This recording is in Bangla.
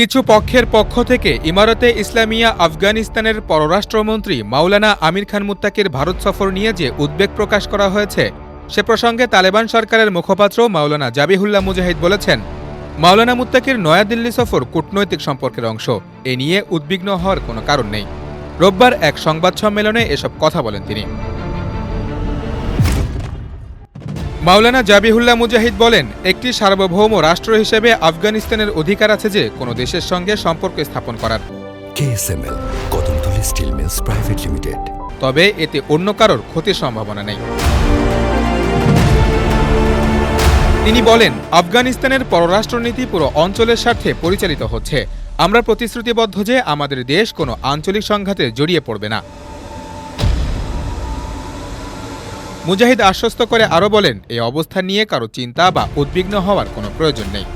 কিছু পক্ষের পক্ষ থেকে ইমারতে ইসলামিয়া আফগানিস্তানের পররাষ্ট্রমন্ত্রী মাওলানা আমির খান মুত্তাকির ভারত সফর নিয়ে যে উদ্বেগ প্রকাশ করা হয়েছে, সে প্রসঙ্গে তালেবান সরকারের মুখপাত্র মাওলানা জাবিহুল্লাহ মুজাহিদ বলেছেন, মাওলানা মুত্তাকির নয়াদিল্লি সফর কূটনৈতিক সম্পর্কের অংশ, এ নিয়ে উদ্বিগ্ন হওয়ার কোনো কারণ নেই। রোববার এক সংবাদ সম্মেলনে এসব কথা বলেন তিনি। মাওলানা জাবিহুল্লাহ মুজাহিদ বলেন একটি সার্বভৌম রাষ্ট্র হিসেবে আফগানিস্তানের অধিকার আছে যে কোনো দেশের সঙ্গে সম্পর্ক স্থাপন করার। KSML Kadamtali steel mills private limited. তবে এতে অন্য কারোর ক্ষতির সম্ভাবনা নেই। তিনি বলেন আফগানিস্তানের পররাষ্ট্রনীতি পুরো অঞ্চলের স্বার্থে পরিচালিত হচ্ছে। আমরা প্রতিশ্রুতিবদ্ধ যে আমাদের দেশ কোনো আঞ্চলিক সংঘাতে জড়িয়ে পড়বে না। মুজাহিদ আশ্বস্ত করে আরও বলেন, এই অবস্থা নিয়ে কারও চিন্তা বা উদ্বিগ্ন হওয়ার কোনো প্রয়োজন নেই।